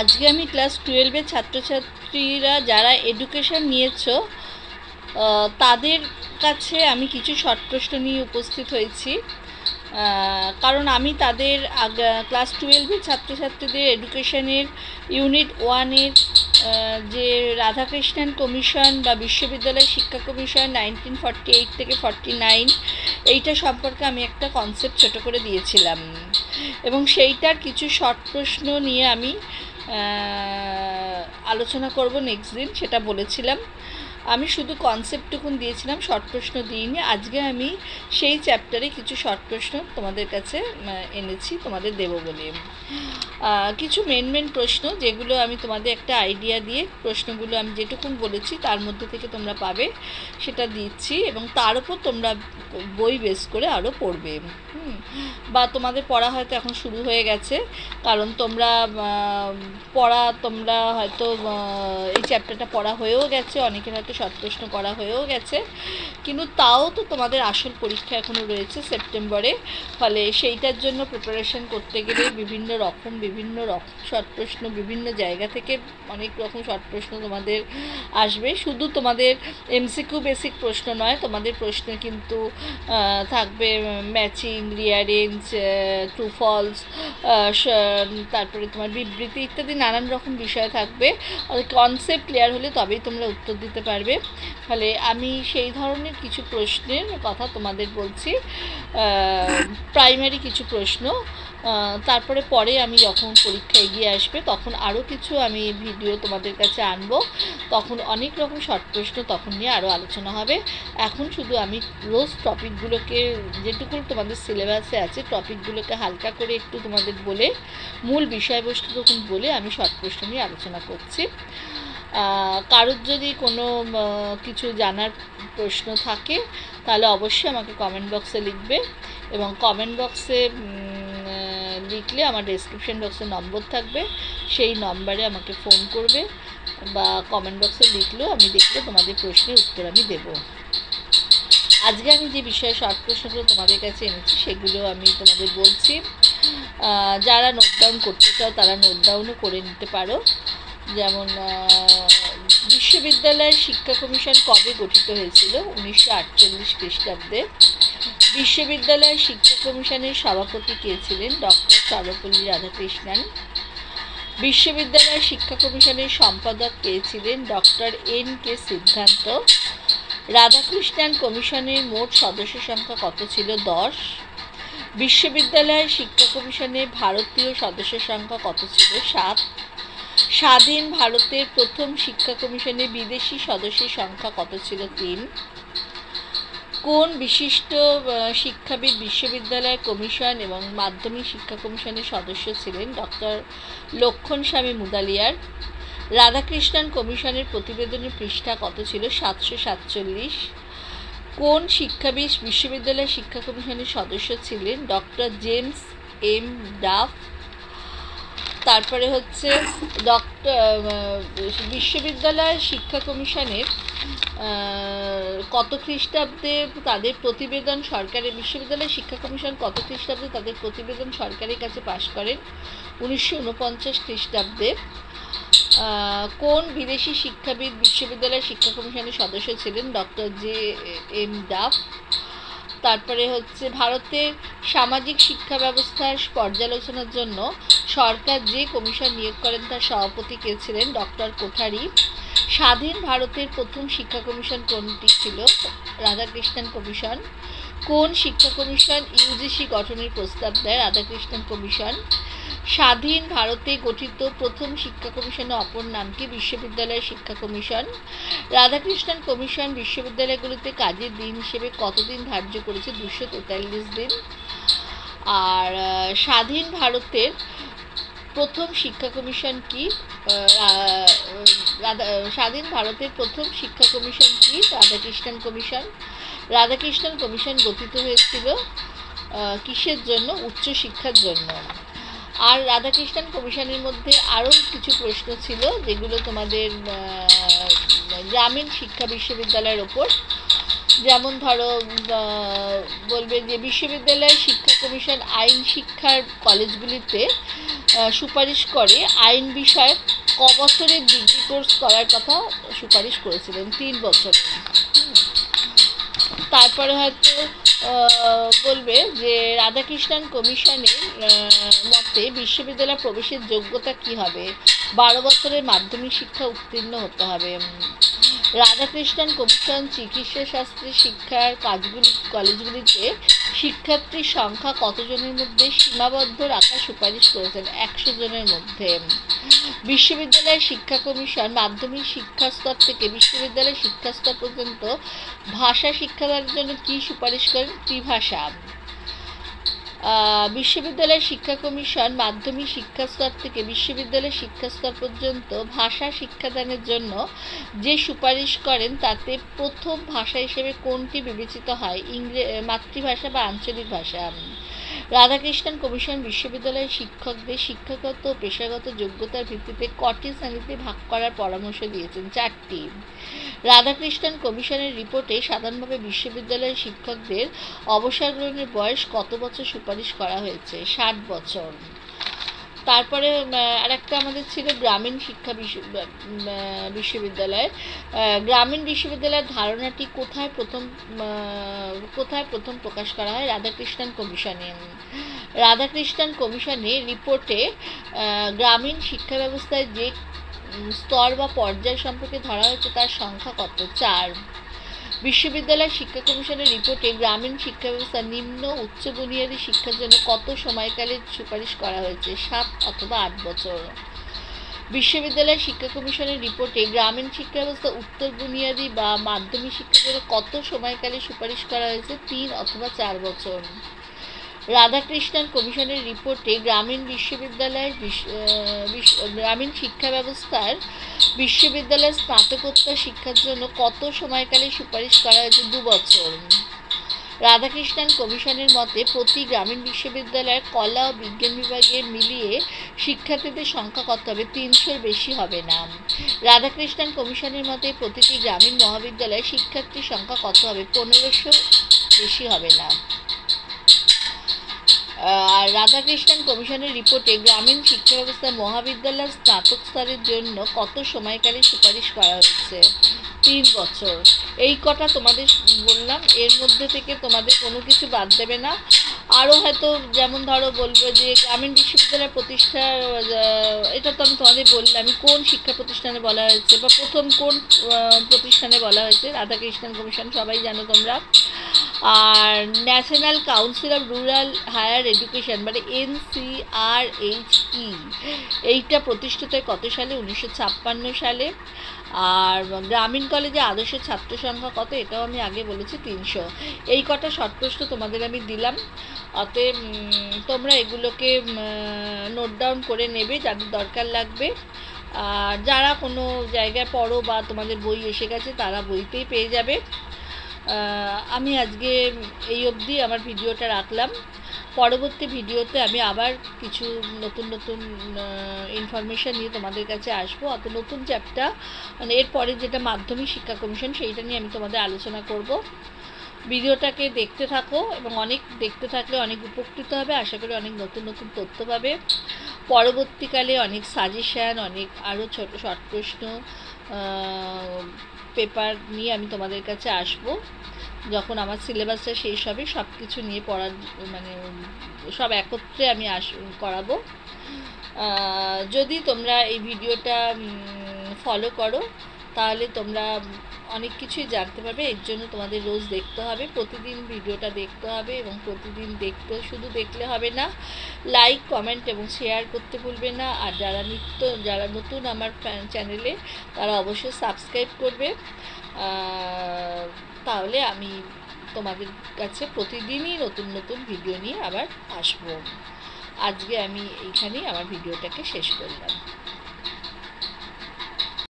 আজকে আমি ক্লাস টুয়েলভের ছাত্রছাত্রীরা যারা এডুকেশন নিয়েছো তাদের কাছে আমি কিছু শর্ট প্রশ্ন নিয়ে উপস্থিত হয়েছি। কারণ আমি তাদের ক্লাস টুয়েলভের ছাত্রছাত্রীদের এডুকেশনের ইউনিট ওয়ানের যে রাধাকৃষ্ণন কমিশন বা বিশ্ববিদ্যালয় শিক্ষা কমিশন নাইনটিন ফর্টি এইট থেকে ফর্টি নাইন এইটা সম্পর্কে আমি একটা কনসেপ্ট ছোট করে দিয়েছিলাম। এবং সেইটার কিছু শর্ট প্রশ্ন নিয়ে আমি আলোচনা করব নেক্সট দিন সেটা বলেছিলাম। আমি শুধু কনসেপ্টটুকুন দিয়েছিলাম শর্ট প্রশ্ন দিইনি আজকে আমি সেই চ্যাপ্টারে কিছু শর্ট প্রশ্ন তোমাদের কাছে এনেছি, তোমাদের দেবো বলে কিছু মেন মেন প্রশ্ন, যেগুলো আমি তোমাদের একটা আইডিয়া দিয়ে প্রশ্নগুলো আমি যেটুকুন বলেছি, তার মধ্যে থেকে তোমরা পাবে, সেটা দিচ্ছি এবং তার উপর তোমরা বই বেস করে আরও পড়বে। বা তোমাদের পড়া হয়তো এখন শুরু হয়ে গেছে, কারণ তোমরা পড়া তোমরা হয়তো এই চ্যাপ্টারটা পড়া হয়েও গেছে, অনেকের হয়তো শর্ট প্রশ্ন করা হয়েও গেছে। কিন্তু তাও তো তোমাদের আসল পরীক্ষা এখনও রয়েছে সেপ্টেম্বরে। ফলে সেইটার জন্য প্রিপারেশন করতে গেলে বিভিন্ন রকম বিভিন্ন রকম শর্ট প্রশ্ন বিভিন্ন জায়গা থেকে অনেক রকম শর্ট প্রশ্ন তোমাদের আসবে। শুধু তোমাদের এমসিকিউ বেসিক প্রশ্ন নয়, তোমাদের প্রশ্ন কিন্তু থাকবে ম্যাচিং রিয়ারেঞ্জ ট্রু ফলস তারপরে তোমার বিবৃতি ইত্যাদি নানান রকম বিষয় থাকবে। কনসেপ্ট ক্লিয়ার হলে তবেই তোমরা উত্তর দিতে পারবে। ফলে আমি সেই ধরনের কিছু প্রশ্নের কথা তোমাদের বলছি। প্রাইমারি কিছু প্রশ্ন। তারপরে পরে আমি যখন পরীক্ষা এগিয়ে আসবে, তখন আরও কিছু আমি ভিডিও তোমাদের কাছে আনব। তখন অনেক রকম শর্ট প্রশ্ন তখন নিয়ে আরও আলোচনা হবে। এখন শুধু আমি রোজ টপিকগুলোকে যেটুকু তোমাদের সিলেবাসে আছে টপিকগুলোকে হালকা করে একটু তোমাদের বলে, মূল বিষয়বস্তু তখন বলে আমি শর্ট প্রশ্ন নিয়ে আলোচনা করছি। কারোর যদি কোনো কিছু জানার প্রশ্ন থাকে, তাহলে অবশ্যই আমাকে কমেন্ট বক্সে লিখবে এবং কমেন্ট বক্সে লিখলে আমার ডেসক্রিপশন বক্সে নম্বর থাকবে। সেই নম্বরে আমাকে ফোন করবে বা কমেন্ট বক্সে লিখলেও আমি দেখলে তোমাদের প্রশ্নের উত্তর আমি দেবো। আজকে আমি যে বিষয়ে শর্ট প্রশ্নগুলো তোমাদের কাছে এনেছি সেগুলো আমি তোমাদের বলছি। যারা নোট ডাউন করতে চাও, তারা নোট ডাউনও করে নিতে পারো। যেমন আহ, বিশ্ববিদ্যালয় শিক্ষা কমিশন কবে গঠিত হয়েছিল? উনিশশো আটচল্লিশ খ্রিস্টাব্দে। বিশ্ববিদ্যালয় শিক্ষা কমিশনের সভাপতি কে ছিলেন? ডক্টর সর্বপল্লী রাধাকৃষ্ণন। বিশ্ববিদ্যালয় শিক্ষা কমিশনের সম্পাদক কে ছিলেন? ডক্টর এন কে সিদ্ধান্ত। রাধাকৃষ্ণন কমিশনের মোট সদস্য সংখ্যা কত ছিল? দশ। বিশ্ববিদ্যালয় শিক্ষা কমিশনে ভারতীয় সদস্য সংখ্যা কত ছিল? সাত। স্বাধীন ভারতের প্রথম শিক্ষা কমিশনে বিদেশি সদস্যের সংখ্যা কত ছিল তিন? কোন বিশিষ্ট শিক্ষাবিদ বিশ্ববিদ্যালয় কমিশন এবং মাধ্যমিক শিক্ষা কমিশনের সদস্য ছিলেন ডক্টর লক্ষণ স্বামী মুদালিয়ার? রাধাকৃষ্ণন কমিশনের প্রতিবেদনের পৃষ্ঠা কত ছিল? সাতশো সাতচল্লিশ। কোন শিক্ষাবিদ বিশ্ববিদ্যালয় শিক্ষা কমিশনের সদস্য ছিলেন? Doctor James M Duff. তারপরে হচ্ছে ডক্টর বিশ্ববিদ্যালয় শিক্ষা কমিশনের কত খ্রিস্টাব্দে তাদের প্রতিবেদন সরকারের বিশ্ববিদ্যালয় শিক্ষা কমিশন কত খ্রিস্টাব্দে তাদের প্রতিবেদন সরকারের কাছে পাশ করেন? উনিশশো উনপঞ্চাশ খ্রিস্টাব্দে কোন বিদেশি শিক্ষাবিদ বিশ্ববিদ্যালয় শিক্ষা কমিশনের সদস্য ছিলেন? Doctor J M Duff. তারপরে হচ্ছে ভারতের সামাজিক শিক্ষা ব্যবস্থার পর্যালোচনার জন্য সরকার যে কমিশন নিয়োগ করেন তার সভাপতি কে ছিলেন ডক্টর কোঠারি। স্বাধীন ভারতের প্রথম শিক্ষা কমিশন কোনটি ছিল? রাধাকৃষ্ণন কমিশন। কোন শিক্ষা কমিশন ইউজিসি গঠনের প্রস্তাব দেয়? রাধাকৃষ্ণন কমিশন। স্বাধীন ভারতে গঠিত প্রথম শিক্ষা কমিশনের অপর নাম কি? বিশ্ববিদ্যালয় শিক্ষা কমিশন। রাধাকৃষ্ণন কমিশন বিশ্ববিদ্যালয়গুলিতে কাজের দিন হিসেবে কতদিন ধার্য করেছে? দুশো তেতাল্লিশ দিন। আর স্বাধীন ভারতের প্রথম শিক্ষা কমিশন কি? স্বাধীন ভারতের প্রথম শিক্ষা কমিশন কি? রাধাকৃষ্ণন কমিশন। রাধাকৃষ্ণন কমিশন গঠিত হয়েছিল কিসের জন্য? উচ্চ শিক্ষার জন্য। আর রাধাকৃষ্ণন কমিশনের মধ্যে আরও কিছু প্রশ্ন ছিল, যেগুলো তোমাদের গ্রামীণ শিক্ষা বিশ্ববিদ্যালয়ের ওপর। যেমন ধরো বলবে যে বিশ্ববিদ্যালয় শিক্ষা কমিশন আইন শিক্ষার কলেজগুলিতে সুপারিশ করে আইন বিষয়ে ক বছরের ডিগ্রি কোর্স করার কথা সুপারিশ করেছিলেন, তিন বছরের হুম। তারপরে হয়তো বলবে যে রাধাকৃষ্ণন কমিশনের মতে বিশ্ববিদ্যালয় প্রবেশের যোগ্যতা কি হবে বারো বছরের মাধ্যমিক শিক্ষা উত্তীর্ণ হতে হবে রাধাকৃষ্ণন কমিশন চিকিৎসা শাস্ত্রে শিক্ষার কাজগুলি, কলেজগুলিতে শিক্ষার্থীর সংখ্যা কতজনের মধ্যে সীমাবদ্ধ রাখার সুপারিশ করেছেন? একশো জনের মধ্যে। বিশ্ববিদ্যালয় শিক্ষা কমিশন মাধ্যমিক শিক্ষা স্তর থেকে বিশ্ববিদ্যালয় শিক্ষা স্তর পর্যন্ত ভাষা শিক্ষাদানের জন্য কী সুপারিশ করেন? ত্রিভাষা। আহ, বিশ্ববিদ্যালয় শিক্ষা কমিশন মাধ্যমিক শিক্ষা স্তর থেকে বিশ্ববিদ্যালয় শিক্ষা স্তর পর্যন্ত ভাষা শিক্ষাদানের জন্য যে সুপারিশ করেন তাতে প্রথম ভাষা হিসেবে কোনটি বিবেচিত হয়? ইংরে মাতৃভাষা বা আঞ্চলিক ভাষা? রাধাকৃষ্ণন কমিশন বিশ্ববিদ্যালয়ের শিক্ষকদের শিক্ষাগত ও পেশাগত যোগ্যতার ভিত্তিতে কটি শ্রেণীতে ভাগ করার পরামর্শ দিয়েছেন, চারটি। রাধাকৃষ্ণন কমিশনের রিপোর্টে সাধারণভাবে বিশ্ববিদ্যালয়ের শিক্ষকদের অবসর গ্রহণের বয়স কত বছর সুপারিশ করা হয়েছে? ষাট বছর। তারপরে আর একটা আমাদের ছিল গ্রামীণ শিক্ষা বিশ্ববিদ্যালয়। গ্রামীণ বিশ্ববিদ্যালয়ের ধারণাটি কোথায় প্রথম কোথায় প্রথম প্রকাশ করা হয়? রাধাকৃষ্ণন কমিশনে। রাধাকৃষ্ণন কমিশনে রিপোর্টে গ্রামীণ শিক্ষা ব্যবস্থায় যে স্তর বা পর্যায় সম্পর্কে ধরা হয়েছে তার সংখ্যা কত? চার। বিশ্ববিদ্যালয় শিক্ষা কমিশনের রিপোর্টে গ্রামীণ শিক্ষা ব্যবস্থা নিম্ন উচ্চ বুনিয়াদী শিক্ষার জন্য কত সময়কালে সুপারিশ করা হয়েছে? সাত অথবা আট বছর। বিশ্ববিদ্যালয় শিক্ষা কমিশনের রিপোর্টে গ্রামীণ শিক্ষা ব্যবস্থা উত্তর বুনিয়াদী বা মাধ্যমিক শিক্ষার জন্য কত সময়কালে সুপারিশ করা হয়েছে? তিন অথবা চার বছর। রাধাকৃষ্ণন কমিশনের রিপোর্টে গ্রামীণ বিশ্ববিদ্যালয়ের গ্রামীণ শিক্ষা ব্যবস্থার বিশ্ববিদ্যালয়ের স্নাতকোত্তর শিক্ষার জন্য কত সময়কালে সুপারিশ করা হয়েছে? দু বছর। রাধাকৃষ্ণন কমিশনের মতে, প্রতি গ্রামীণ বিশ্ববিদ্যালয়ের কলা ও বিজ্ঞান বিভাগে মিলিয়ে শিক্ষার্থীদের সংখ্যা কত হবে? তিনশোর বেশি হবে না। রাধাকৃষ্ণন কমিশনের মতে, প্রতিটি গ্রামীণ মহাবিদ্যালয়ে শিক্ষার্থীর সংখ্যা কত হবে? পনেরোশো বেশি হবে না। আর রাধাকৃষ্ণন কমিশনের রিপোর্টে গ্রামীণ শিক্ষা ব্যবস্থায় মহাবিদ্যালয় স্নাতক স্তরের জন্য কত সময়কালে সুপারিশ করা হয়েছে তিন বছর। এই কটা তোমাদের বললাম এর মধ্যে থেকে তোমাদের কোনো কিছু বাদ দেবে না। আরও হয়তো যেমন ধরো বলব যে গ্রামীণ বিশ্ববিদ্যালয় প্রতিষ্ঠার আহ, এটা তো আমি তোমাদের বললাম কোন শিক্ষা প্রতিষ্ঠানে বলা হয়েছে বা প্রথম কোন প্রতিষ্ঠানে বলা হয়েছে? রাধাকৃষ্ণন কমিশন সবাই জানো তোমরা। আর national council of rural higher education মানে এনসিআরএইচই এইটা প্রতিষ্ঠিত হয় কত সালে? উনিশশো ছাপ্পান্ন সালে। আর গ্রামীণ কলেজে আদর্শ ছাত্র সংখ্যা কত? এটাও আমি আগে বলেছি, তিনশো। এই কটা শর্ট প্রশ্ন তোমাদের আমি দিলাম। অতএব তোমরা এগুলোকে নোট ডাউন করে নেবে যাদের দরকার লাগবে। আর যারা কোনো জায়গায় পড়ো বা তোমাদের বই এসে গেছে, তারা বইতেই পেয়ে যাবে। আমি আজকে এই অবধি আমার ভিডিওটা রাখলাম। পরবর্তী ভিডিওতে আমি আবার কিছু নতুন নতুন ইনফরমেশান নিয়ে তোমাদের কাছে আসব। অত নতুন চ্যাপ্টার মানে এরপরে যেটা মাধ্যমিক শিক্ষা কমিশন, সেইটা নিয়ে আমি তোমাদের আলোচনা করব। ভিডিওটাকে দেখতে থাকো এবং অনেক দেখতে থাকলে অনেক উপকৃত হবে। আশা করি অনেক নতুন নতুন তথ্য পাবে। পরবর্তীকালে অনেক সাজেশান অনেক আরও ছোট শর্ট প্রশ্ন পেপার নিয়ে আমি তোমাদের কাছে আসব। যখন আমার সিলেবাসটা শেষ হবে সব কিছু নিয়ে পড়ার মানে সব একত্রে আমি আস, করাবো। যদি তোমরা এই ভিডিওটা ফলো করো, তাহলে তোমরা অনেক কিছুই জানতে পারবে, এর জন্য তোমাদের রোজ দেখতে হবে, প্রতিদিন ভিডিওটা দেখতে হবে এবং প্রতিদিন দেখতে, শুধু দেখলে হবে না লাইক কমেন্ট এবং শেয়ার করতে ভুলবে না। আর যারা নিত্য, যারা নতুন আমার চ্যানেলে তারা অবশ্যই সাবস্ক্রাইব করবে। তাহলে আমি তোমাদের কাছে প্রতিদিনই নতুন নতুন ভিডিও নিয়ে আবার আসব। আজকে আমি এইখানেই আমার ভিডিওটাকে শেষ করলাম।